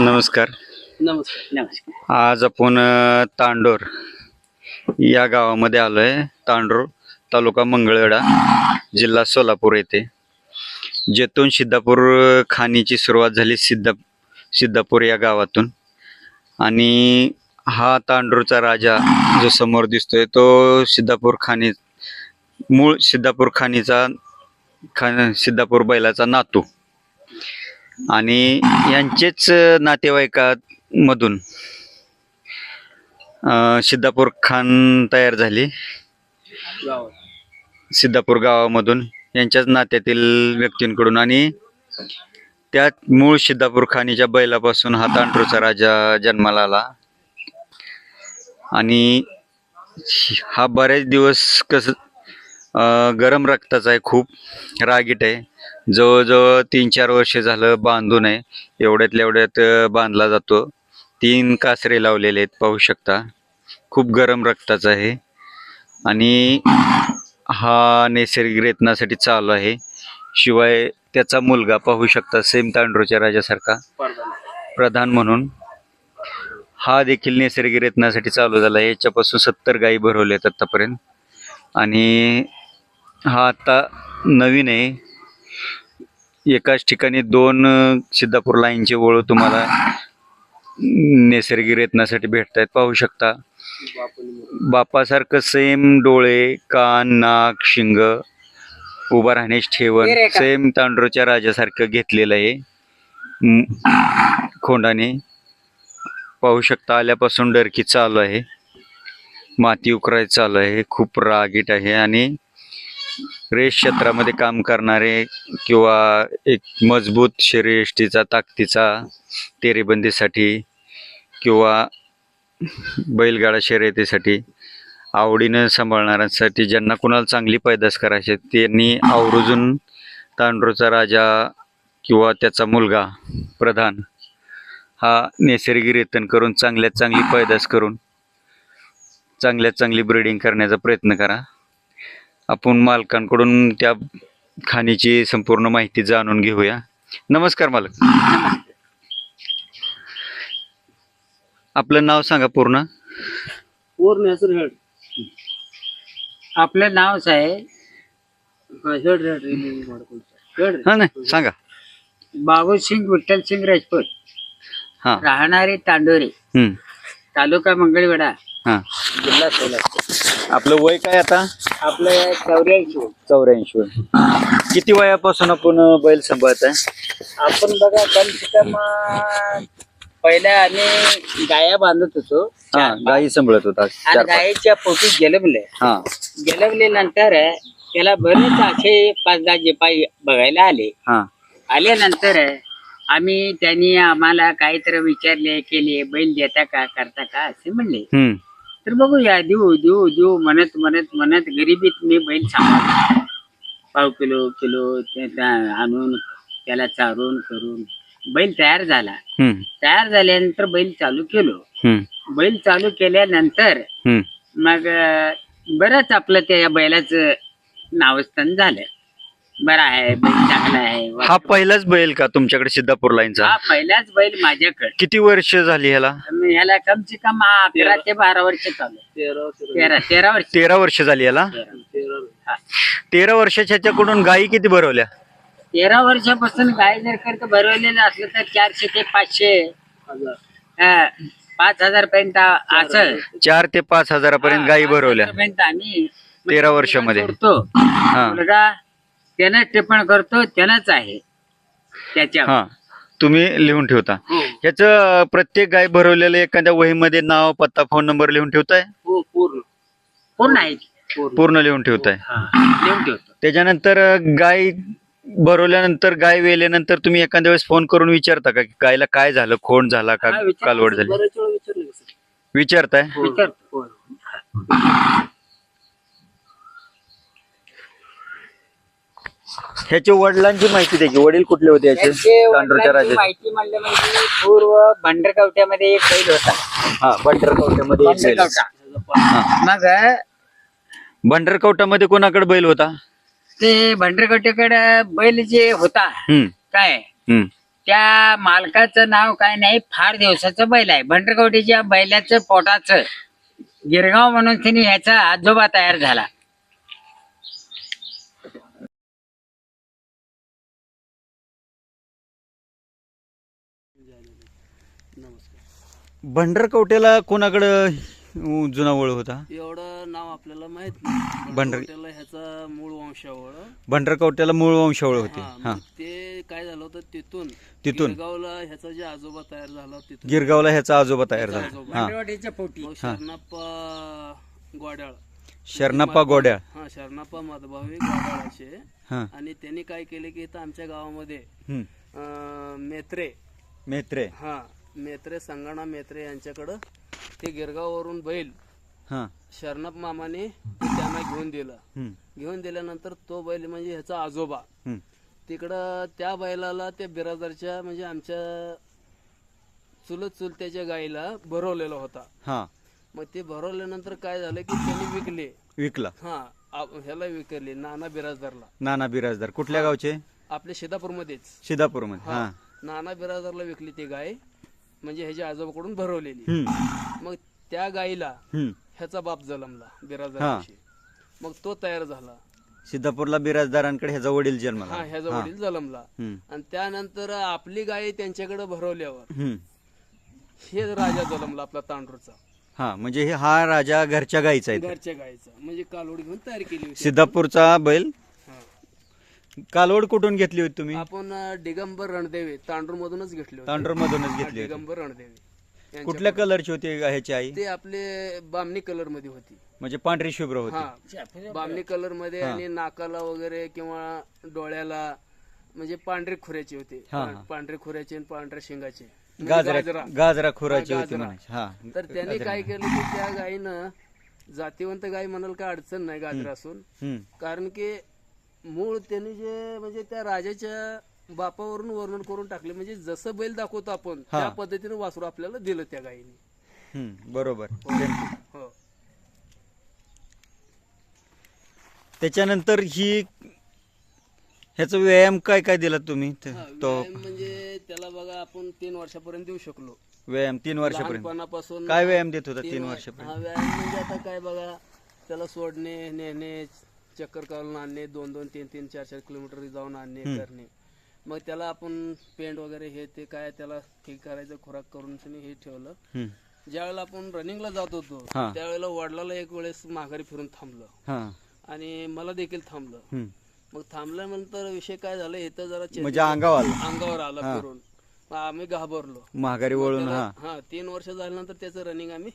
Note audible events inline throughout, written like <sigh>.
नमस्कार. नमस्कार नमस्कार. आज आपण अ, तांडोर या गावामध्ये आलो आहे तांडोर तालुका मंगळवेढा जिल्हा सोलापूर येथे. जेथून सिद्धापूर खाणीची सुरुवात झाली सिद्धा सिद्धापूर या गावातून. आणि हा तांडूरचा राजा जो समोर दिसतोय तो सिद्धापूर खाणी मूळ सिद्धापूर खाणीचा खा सिद्धापूर बैलाचा नातू. आणि यांचेच नातेवाईकामधून सिद्धापूर खान तयार झाली. सिद्धापूर गावामधून यांच्याच नात्यातील व्यक्तींकडून आणि त्यात मूळ सिद्धापूर खानीच्या बैलापासून हा तांडूरचा राजा जन्माला आला. आणि हा बरेच दिवस कसं गरम रक्ताचा आहे खूप रागीट आहे. जवळजवळ तीन चार वर्ष झालं बांधून आहे. एवढ्यातल्या एवढ्यात बांधला जातो. तीन कासरे लावलेले आहेत पाहू शकता. खूप गरम रक्ताचा आहे. आणि हा नैसर्गिक रेतनासाठी चालू आहे. शिवाय त्याचा मुलगा पाहू शकता सेम तांडूरच्या राजासारखा. प्रधान म्हणून. हा देखील नैसर्गिक रेतनासाठी चालू झाला आहे. याच्यापासून सत्तर गायी भरवल्या आहेत आत्तापर्यंत आणि हा आत्ता नवीन आहे. एकाच ठिकाणी दोन सिद्धापूर लाईनचे वळू तुम्हाला नैसर्गिक रेतनासाठी भेटत आहेत पाहू शकता. बापासारखं सेम डोळे कान नाक शिंग उभा राहण्यास ठेवण सेम तांडूरच्या राजासारखं घेतलेलं आहे. खोंडाने पाहू शकता आल्यापासून डरकी चालू आहे. माती उकराय चालू आहे. खूप रागीट आहे आणि रेस क्षेत्रामध्ये काम करणारे किंवा एक मजबूत शरीरयष्टीचा ताकदीचा तेरेबंदीसाठी किंवा बैलगाडा शर्यतीसाठी आवडीनं सांभाळणाऱ्यांसाठी ज्यांना कुणाला चांगली पैदास करायची त्यांनी आवर्जून तांडूरचा राजा किंवा त्याचा मुलगा प्रधान हा नैसर्गिक रेतन करून चांगल्यात चांगली पैदास करून चांगल्यात चांगली ब्रीडिंग करण्याचा प्रयत्न करा. आपण मालकांकडून त्या खाणीची संपूर्ण माहिती जाणून घेऊया. नमस्कार मालक. आपलं नाव सांगा पूर्ण. पूर्ण हेसर हेड. आपलं नावच आहे हा, हेड हेड हेड हा नाही सांगा. बाबू सिंग विठ्ठल सिंग राजपूत. हा. राहणारे तांडोरे. हम्म. तालुका मंगळवेढा. हा. जिल्हा सोलापूर. आपलं वय काय आता? आपलं चौऱ्याऐंशी. चौऱ्याऐंशी. किती वयापासून आपण बैल सांभाळत आहे? आपण बघा कम से कम अं, पहिला आम्ही गाया बांधत होतो. हा गाई सांभाळत होता. आणि चार पाच. गायीच्या पोटी गेलबले हा. गेलवले नंतर त्याला बरेच असे पाच दहा जे पाय बघायला आले. हा. आल्यानंतर आम्ही त्यांनी आम्हाला काहीतरी विचारले केले बैल देता का करता का असे म्हणले. हम्म. तर बघूया देऊ देऊ देऊ म्हणत म्हणत म्हणत गरिबीत मी बैल सांभाळतो. पाव किलो किलो ते त्या- आणून त्याला चारून करून. बैल तयार झाला. हम्म. तयार झाल्यानंतर बैल चालू केलो. हम्म. बैल चालू केल्यानंतर हम्म. मग अं, बरंच आपलं त्या बैलाचं नावस्थान झालं. बरं आहे बैल चांगला आहे हा पहिलाच बैल का तुमच्याकडे सिद्धापूर लाईनचा? हा पहिलाच बैल माझ्याकडे. किती वर्ष झाली ह्याला? मी ह्याला कम से कम अकरा ते बारा वर्ष चालू आहे. तेरा तेरा वर्ष. तेरा वर्ष झाली याला हा. तेरा वर्षाच्या ह्याच्याकडून गायी किती भरवल्या? तेरा वर्षापासून गाय जर खर्च भरवलेलं असलं तर चारशे ते पाचशे. हा, पाच हजार पर्यंत असं. चार ते पाच हजारापर्यंत गायी भरवल्या. पर्यंत आम्ही तेरा वर्षामध्ये. करतो हा. मुलगा त्यानंच टिप्पण करतो त्यानंच आहे. त्याच्या हा तुम्ही लिहून ठेवता. हो. ह्याचं प्रत्येक गाय भरवलेलं एखाद्या वहीमध्ये नाव पत्ता फोन नंबर लिहून ठेवताय? हो पूर्ण. पूर्ण आहे पूर्ण. पूर्ण लिहून ठेवताय. हा, लिहून ठेवतो. त्याच्यानंतर गाय भरवल्यानंतर गाय वेल्यानंतर तुम्ही एखाद्या वेळेस फोन करून विचारता का की गायला काय झालं? खोंड झाला का? हा, विचारतो. कालवड झाली. बरेच वेळा विचारलं का सर? विचारताय? विचारतो. ह्याच्या वडिलांची माहिती द्यायची वडील कुठले होते याचे? त्यांचे तांडूरच्या वडिलांची राजा माहिती म्हणलं म्हणजे पूर्व भंडरकवट्यामध्ये एक बैल होता. हा भंडरकवट्यामध्ये एक बैल. भंडरकवटा हा. मग भंडरकवटामध्ये कोणाकडे बैल होता? ते भंडरकवट्याकडे बैल जे होता हम्म. काय? हम्म. त्या मालकाचं नाव काय नाही फार दिवसाचं बैल आहे. भंडरकवडीच्या बैलाचं पोटाचं गिरगाव म्हणून तिने ह्याचा आजोबा तयार झाला. भंडरकवट्याला कोणाकडं जुना ओळ होता? एवढं नाव आपल्याला माहीत नाही. <laughs> भंडारी- ह्याचा मूळ वंशावळ. भंडरकवट्याला मूळ वंशावळ होते. हा, हा. मग ते काय झालं होतं? तिथून. तिथून. गिरगावला ह्याचा जे आजोबा तयार झाला तिथून. गिरगावला ह्याचा आजोबा तयार झाला. आजोबा. हा. मग शरणप्पा गोड्याळ. शरणप्पा गोड्याळ. हा शरणप्पा माधभावी गोड्याळाचे हा. आणि त्यांनी काय केले की इथं आमच्या गावामध्ये. अं, मेत्रे. मेत्रे. हा. मेत्रे संगणा मेत्रे यांच्याकडं ते गिरगाववरून बैल हा. शरणप मामाने त्यांना घेऊन दिलं. हम्म. घेऊन दिल्यानंतर तो बैल म्हणजे ह्याचा आजोबा. हम्म. तिकडं त्या बैलाला त्या बिरादरच्या म्हणजे आमच्या चुलत चुलत्याच्या गाईला भरवलेला होता. हा. मग ते भरवल्यानंतर काय झालं की त्यांनी विकले. विकला. हा ह्याला विकले नाना बिराजदारला. नाना बिराजदार. कुठल्या गावचे? आपल्या शेतापूरमध्येच सिदापूरमध्ये हा. नाना बिराजदारला विकली ती गाय. म्हणजे ह्याच्या आजोबाकडून भरवलेली. मग त्या हम्म. ह्याचा बाप जलमला बिराजदाराशी मग तो तयार झाला सिद्धापूरला बिराजदारांकडे ह्याचा वडील हा जन्मला ह्याचा वडील जलमला हम्म. आणि त्यानंतर आपली गाय त्यांच्याकडे भरवल्यावर. हे राजा जलमला आपला तांडूरचा हा म्हणजे हे हा राजा घरच्या गाईचा आहे घरच्या गायचा म्हणजे कालोड घेऊन तयार केली सिद्धापूरचा बैल हा. कालवड कुठून घेतली होती तुम्ही? आपण अं, दिगंबर रणदेवे तांडूर मधूनच घेतले होते. तांडूर मधूनच घेतली होती. दिगंबर रणदेवे. यांच्या- कुठल्या कलरची होती ह्याची आई? ते आपले बामणी कलरमध्ये होती. म्हणजे पांढरी शुभ्र होती. हा बामणी कलरमध्ये आणि नाकाला वगैरे किंवा डोळ्याला म्हणजे पांढरे खुऱ्याचे होते. हा, हा. पांढरे खुऱ्याचे आणि पांढऱ्या शिंगाचे. म्हणजे गाजरा गाजरा. गाजरा खुराची होती गाजरा. म्हणायची. हा तर त्याने काय केलं की त्या गायीनं जातीवंत गाय म्हणाल काय अडचण नाही गाजरा असून. हम्म. कारण की मूळ त्यांनी जे म्हणजे त्या राजाच्या बापावरून वर्णन करून टाकले. म्हणजे जसं बैल दाखवतो आपण हा. त्या पद्धतीने वासरू आपल्याला दिलं त्या गायीने हम्म, बरोबर. हो. त्याच्यानंतर ही ह्याचा व्यायाम काय काय दिला तुम्ही? ते- हा, तो व्यायाम म्हणजे त्याला बघा आपण तीन वर्षापर्यंत देऊ शकलो. व्यायाम तीन वर्षापर्यंत. लहानपणापासून काय व्यायाम देत होता तीन तीन वर- वर्षापर्यंत? हा व्यायाम म्हणजे आता काय बघा त्याला सोडणे नेणे चक्कर काढून आणणे दोन दोन तीन तीन चार चार किलोमीटर जाऊन आणणे करणे. मग त्याला आपण पेंट वगैरे हे ते काय त्याला हे करायचं खुराक करून त्याने हे ठेवलं. हम्म. ज्या वेळेला आपण रनिंगला जात होतो. त्यावेळेला वडिलाला एक वेळेस माघारी फिरून थांबलं. हा. आणि मला देखील थांबलं. मग थांबल्यानंतर विषय काय झाला इथं जरा चेंज- म्हणजे अंगावर आलं. अंगावर आला फिरून. आम्ही घाबरलो. महागारी वळून हा. तीन वर्ष झाल्यानंतर त्याचं रनिंग आम्ही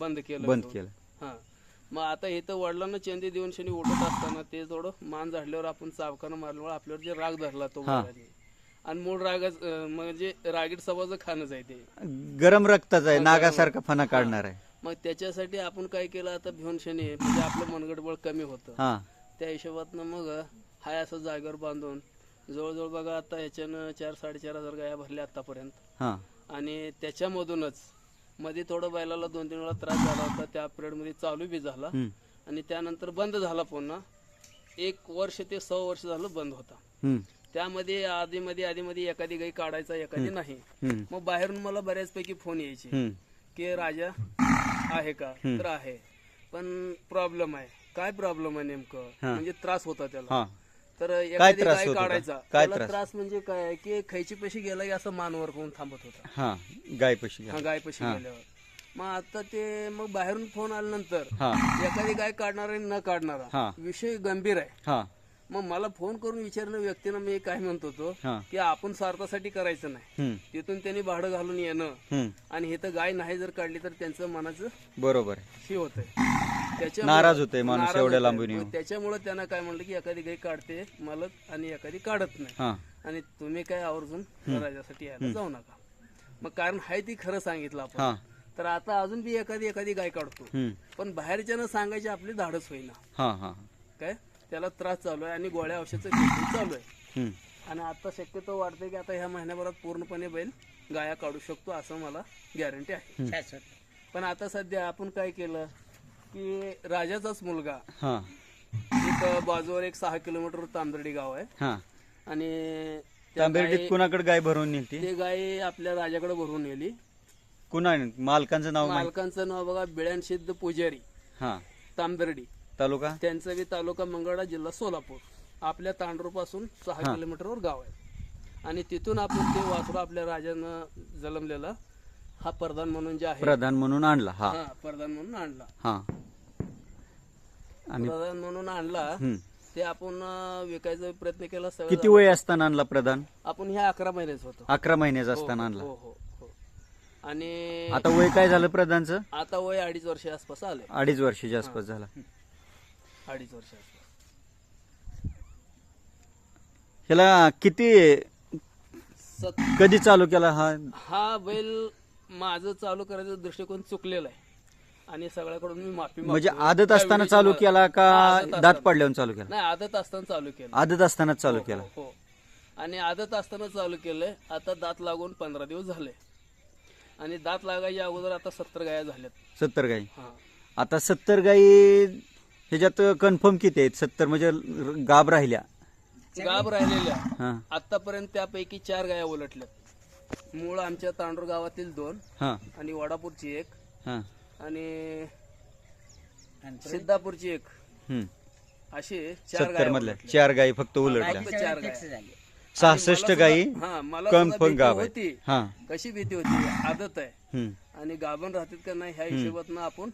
बंद केलं बंद. केलं. हा. मग आता इथं वडिलांना चेंदी देऊन शनी उठत असताना ते थोडं मान झाडल्यावर आपण चावकानं मारल्यावर आपल्यावर जे राग धरला तो हा. आणि मूळ राग म्हणजे रागीट सवाचं खाणंच आहे ते. गरम रक्ताचा आहे नागासारखा फणा काढणार आहे. मग त्याच्यासाठी आपण काय केलं आता भिवून शनी म्हणजे आपलं मनगट बळ कमी होतं. हा. त्या हिशोबातनं मग हाय असं जागेवर बांधून जवळजवळ बघा आता ह्याच्यानं चार साडेचार हजार गाया भरल्या आतापर्यंत. हा. आणि त्याच्यामधूनच मध्ये थोडं बैलाला दोन तीन वेळा त्रास झाला होता. त्या पिरियडमध्ये चालू बी झाला. आणि त्यानंतर बंद झाला पुन्हा. एक वर्ष ते सहा वर्ष झालं बंद होता. त्यामध्ये आधीमध्ये आधीमध्ये एखादी गाई काढायचा एखादी नाही. मग बाहेरून मला बऱ्याचपैकी फोन यायचे. की राजा आहे का? तर आहे. पण प्रॉब्लेम आहे. काय प्रॉब्लेम आहे नेमकं. म्हणजे त्रास होता त्याला. तर एखादी त्रास गाय होत होता? काढायचा. काय त्याला त्रास? त्रास म्हणजे काय आहे की खायची पैशी गेला की असं मानवर करून थांबत होता. हा गाय पशी हा गाय पशी गेल्यावर. मग आता ते मग बाहेरून फोन आल्यानंतर हा. एखादी गाय काढणारा आणि न हा. काढणारा विषय गंभीर आहे. हा. मग मला फोन करून विचारणं व्यक्तीनं मी काय म्हणत होतो हा. की आपण स्वार्थासाठी करायचं नाही. हम्म. तिथून त्यांनी भाडं घालून येणं हम्म. आणि हे तर गाय नाही जर काढली तर त्यांचं मनाचं बरोबर आहे. हे होतंय. त्याच्यामुळं- नाराज होतोय माणूस नाराज एवढ्या. लांबून मग. त्याच्यामुळे त्यांना काय म्हणलं की एखादी गाय काढते मालक आणि एखादी काढत नाही. हा. आणि तुम्ही काय आवर्जून राजासाठी यायला जाऊ नका. मग कारण हाय ती खरं सांगितलं आपण. हा. तर आता अजून बी एखादी एखादी गाय काढतो. हम्म. पण बाहेरच्यानं सांगायची आपली धाडस होईना. हा हा काय? त्याला त्रास चालू आहे आणि गोळ्या औषधचं चालू आहे. हम्म. आणि आता शक्यतो वाटते की आता ह्या महिन्याभरात पूर्णपणे बैल गाया काढू शकतो असं मला गॅरंटी आहे. शाश्वत. पण आता सध्या आपण काय केलं? की राजाचाच मुलगा. हा. एक बाजूवर एक सहा किलोमीटर तांदर्डी गाव आहे. हा. आणि त्या तांबेर्डीत गाई- कुणाकडे गाय भरून नेलती ते गाय आपल्या राजाकडे भरून नेली. कुणा मालकांचं नाव माहीत? मालकांचं नाव बघा बिळ्यांसिद्ध पुजारी. हा. तांबेर्डी. तालुका? त्यांचं बी तालुका मंगळा जिल्हा सोलापूर. आपल्या तांडूरपासून सहा किलोमीटरवर गाव आहे. आणि तिथून आपण ते वासरू आपल्या राजानं जन्मलेला. हा प्रधान म्हणून जे आहे. प्रधान म्हणून आणला हा. हा प्रधान म्हणून आणला. हा. आणि प्रधान म्हणून आणला. ते आपण अं, विकायचा प्रयत्न केला सगळं किती वय असताना आणला प्रधान? आपण ह्या अकरा महिन्याच होतो. अकरा महिन्याचा असताना आणला. हो हो हो. आणि आता वय काय झालं प्रधानचं? आता वय अडीच वर्ष आसपास आले अडीच वर्षाच्या आसपास झाला. अडीच वर्ष आसपास. ह्याला किती सत कधी चालू केला हा? हा बैल माझं चालू करायचा दृष्टिकोन चुकलेला आहे. आणि सगळ्याकडून मी माफी म्हणजे. आदत असताना त्यावेळी चालू मला- केला हा, का आदत दात असताना. पडल्यावर चालू केला? नाही आदत असताना चालू केलं. आदत असतानाच चालू केला. हो, हो आणि आदत असताना चालू केलंय. आता दात लागून पंधरा दिवस झाले. आणि दात लागायच्या अगोदर आता सत्तर गाया झाल्यात. सत्तर गाई? हा. आता सत्तर गाई ह्याच्यात कन्फर्म किती आहेत? सत्तर म्हणजे र- गाब राहिल्या. गाब राहिलेल्या. हा. आतापर्यंत त्यापैकी चार गाया उलटल्यात. मूळ आमच्या तांडूर गावातील दोन हा. आणि वडापूरची एक. हा. आणि सिद्धापूरची एक. हम्म. असे चार सत्तर गाया मधल्या. चार गाई फक्त उलटल्या. फक्त चार गाया सहासष्ट हा, मला सुद्धा कन्फर्म भीती गाब होती. आहेत हा. कशी भीती होती? आदत आहे. हम्म. आणि गाभण राहतात का नाही ह्या हिशोबातनं आपण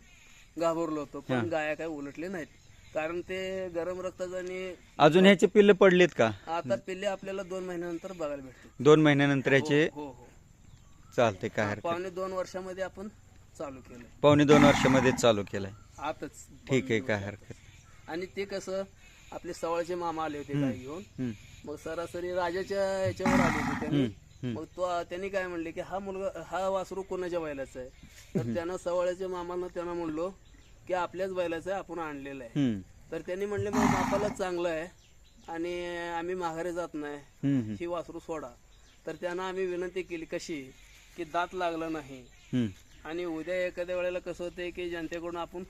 घाबरलो होतो. पण गाया काय उलटले नाहीत. कारण ते गरम रक्ताचं आणि अजून ह्याचे पिल्ल पडलेत का? आता पिल्ले आपल्याला दोन महिन्यानंतर बघायला भेटते दोन महिन्यानंतर ह्याचे हो हो. चालते काय हरकत पावणे दोन वर्षामध्ये आपण चालू केलंय. पावणे दोन वर्षामध्ये चालू केलाय. आताच ठीक आहे काय हरकत आणि ते कसं आपले सवळचे मामा आले होते गाय घेऊन. मग सरासरी राजाच्या ह्याच्यावर आले होते त्यांनी. मग तो त्यांनी काय म्हणले की हा मुलगा हा वासरू कोणाच्या बैलाचा आहे? तर त्यानं सवळ्याच्या मामानं त्यांना म्हणलो की आपल्याच बैलाचा आहे आपण आणलेला आहे. हम्म. तर त्यांनी म्हणले मग बापाला चांगलं आहे आणि आम्ही माघारी जात नाही. हम्म. हम्म. ही वासरू सोडा. तर त्यांना आम्ही विनंती केली कशी? की दात लागलं नाही. हम्म. आणि उद्या एखाद्या वेळेला कसं होतंय की जनतेकडून आपण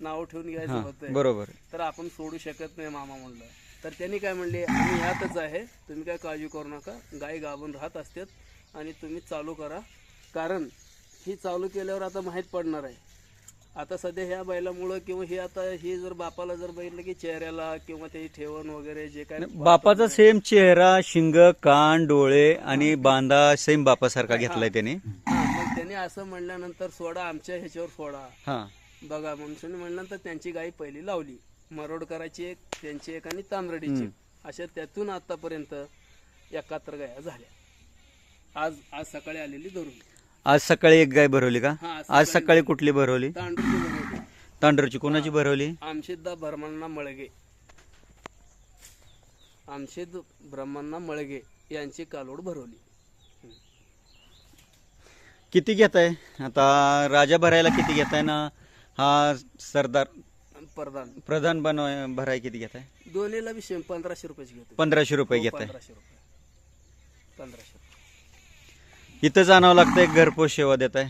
नाव ठेवून घ्यायचं होतंय बरोबर. तर आपण सोडू शकत नाही मामा म्हणलं. तर त्यांनी काय म्हणले आम्ही ह्यातच आहे तुम्ही काय काळजी करू नका गाय गाभून राहत असतात आणि तुम्ही चालू करा. कारण ही चालू केल्यावर आता माहीत पडणार आहे आता सध्या ह्या बैलामुळं किंवा हे आता हे जर बापाला जर बघितलं की चेहऱ्याला किंवा ते ठेवण वगैरे जे काय बापाचा सेम चेहरा शिंग कान डोळे आणि बांधा सेम बापासारखा घेतलाय त्याने. मग त्यांनी असं म्हणल्यानंतर सोडा आमच्या ह्याच्यावर सोडा. हा. बघा म्हणून म्हणल्यानंतर त्यांची गाई पहिली लावली. मरोडकराची एक त्यांची एक आणि तांबरडीची. एक. अशा त्यातून आतापर्यंत एकाहत्तर गाया झाल्या. आज आज सकाळी आलेली धरून आज सकाळी एक गाय भरवली का? हा, आज सकाळी कुठली भरवली? तांडूरची कोणाची भरवली? आमशिद्दा भ्रमण्णा मळगे. आमशिद ब्रह्मण्णा मळगे यांची कालोड भरवली. किती घेताय? आता राजा भरायला किती घेताय ना? हा सरदार प्रधान. प्रधान बनवाय भराय किती घेताय? दोन्हीला सेम पंधराशे रुपयाची घेतो पंधराशे रुपये हो, घेताय. पंधराशे रुपये. पंधराशे इथंच आणावं लागतंय घरपोच सेवा देताय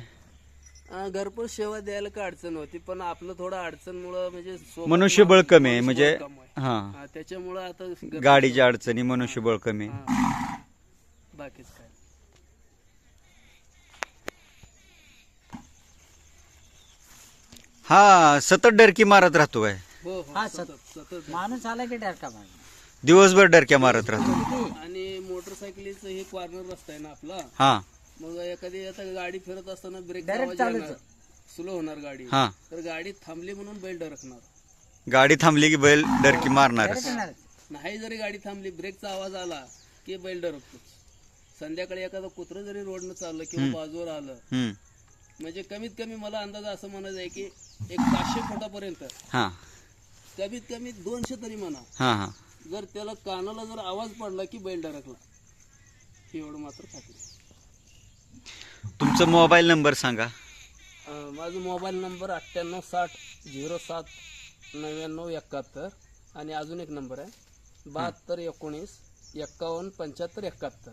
अं, घरपोच सेवा द्यायला काय अडचण होती पण आपलं थोडं अडचणमुळं म्हणजे सोबत मनुष्यबळ माणूस- कमी आहे म्हणजे कमी आहे. हा. हा, त्याच्यामुळं आता घरपोच- गाडीच्या अडचणी मनुष्यबळ कमी. हा. बाकीच काय? हा सतत डरकी मारत राहतो काय हो हो हा, सतत सतत. माणूस आला की डरका माणूस. दिवसभर डरक्या मारत राहतो. आणि मोटरसायकलीचं हे कॉर्नर रस्ता आहे ना आपला? हा. मग एखादी आता गाडी फिरत असताना ब्रेक स्लो होणार गाडी. हा. तर गाडी थांबली म्हणून बैल डरकणार. गाडी थांबली की बैल डरकी मारणारच. नाही जरी गाडी थांबली ब्रेकचा आवाज आला की बैल डरकतो संध्याकाळी एखादं कुत्रं जरी रोडनं चाललं किंवा बाजूवर आलं हम्म. म्हणजे कमीत कमी मला अंदाज असं म्हणायचं आहे की एक पाचशे फुटापर्यंत. हा. कमीत कमी दोनशे तरी म्हणा. हा हा. जर त्याला कानाला जर आवाज पडला की बैल डरकला. एवढं मात्र खात्री. तुमचा मोबाईल नंबर सांगा. अं, माझा मोबाईल नंबर अठ्ठ्याण्णव साठ झिरो सात नव्याण्णव एकाहत्तर आणि अजून एक नंबर आहे. बहात्तर एकोणीस एक्कावन्न पंच्याहत्तर एकाहत्तर.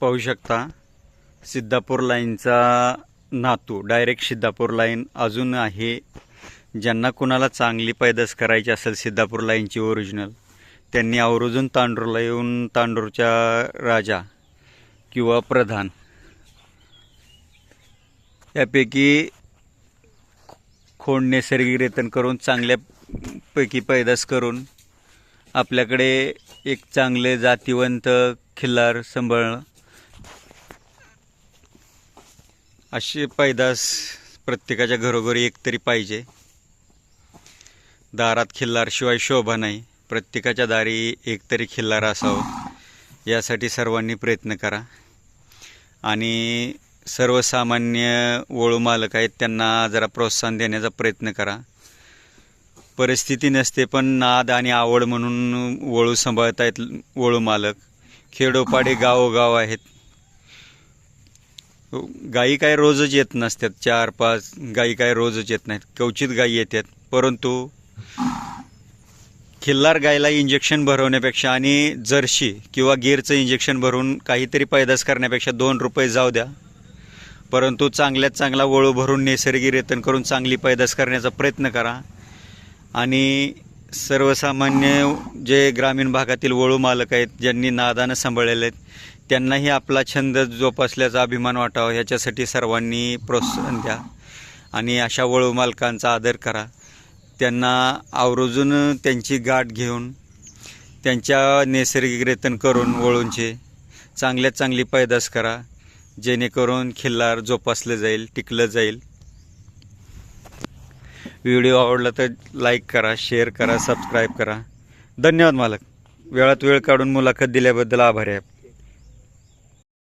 पाहू शकता सिद्धापूर लाईनचा नातू डायरेक्ट सिद्धापूर लाईन अजून आहे. ज्यांना कुणाला चांगली पैदास करायची असेल सिद्धापूर लाईनची ओरिजिनल. त्यांनी आवर्जून तांडूरला येऊन तांडूरच्या राजा किंवा प्रधान यापैकी खोड नैसर्गिक रेतन करून चांगल्यापैकी पैदास करून आपल्याकडे एक चांगले जातीवंत खिल्लार सांभाळणं. अशी पैदास प्रत्येकाच्या घरोघरी एक तरी पाहिजे. दारात खिल्लार शिवाय शोभा नाही. प्रत्येकाच्या दारी एक तरी खिल्लार असावं. यासाठी सर्वांनी प्रयत्न करा. आणि सर्वसामान्य वळू मालक आहेत त्यांना जरा प्रोत्साहन देण्याचा प्रयत्न करा. परिस्थिती नसते पण नाद आणि आवड म्हणून वळू सांभाळतायत वळू मालक. खेडोपाडे गावोगाव आहेत. गायी काय रोजच येत नसतात चार पाच गायी काय रोजच येत नाहीत. कवचित गायी येतात परंतु खिल्लार गायला इंजेक्शन भरवण्यापेक्षा आणि जर्शी किंवा गिरचं इंजेक्शन भरून काहीतरी पैदास करण्यापेक्षा दोन रुपये जाऊ द्या. परंतु चांगल्यात चांगला वळू भरून नैसर्गिक रेतन करून चांगली पैदास करण्याचा प्रयत्न करा. आणि सर्वसामान्य जे ग्रामीण भागातील वळू मालक आहेत ज्यांनी नादानं सांभाळलेले आहेत त्यांनाही आपला छंद जोपासल्याचा अभिमान वाटावा. ह्याच्यासाठी सर्वांनी प्रोत्साहन द्या. आणि अशा वळू मालकांचा आदर करा. त्यांना आवर्जून त्यांची गाठ घेऊन त्यांच्या नैसर्गिक रेतन करून वळूंचे चांगल्यात चांगली पैदास करा. जेणेकरून खिल्लार जोपासलं जाईल टिकलं जाईल. व्हिडिओ आवडला तर लाईक करा शेअर करा सबस्क्राईब करा. धन्यवाद मालक. वेळात वेळ काढून मुलाखत दिल्याबद्दल आभारी आहे.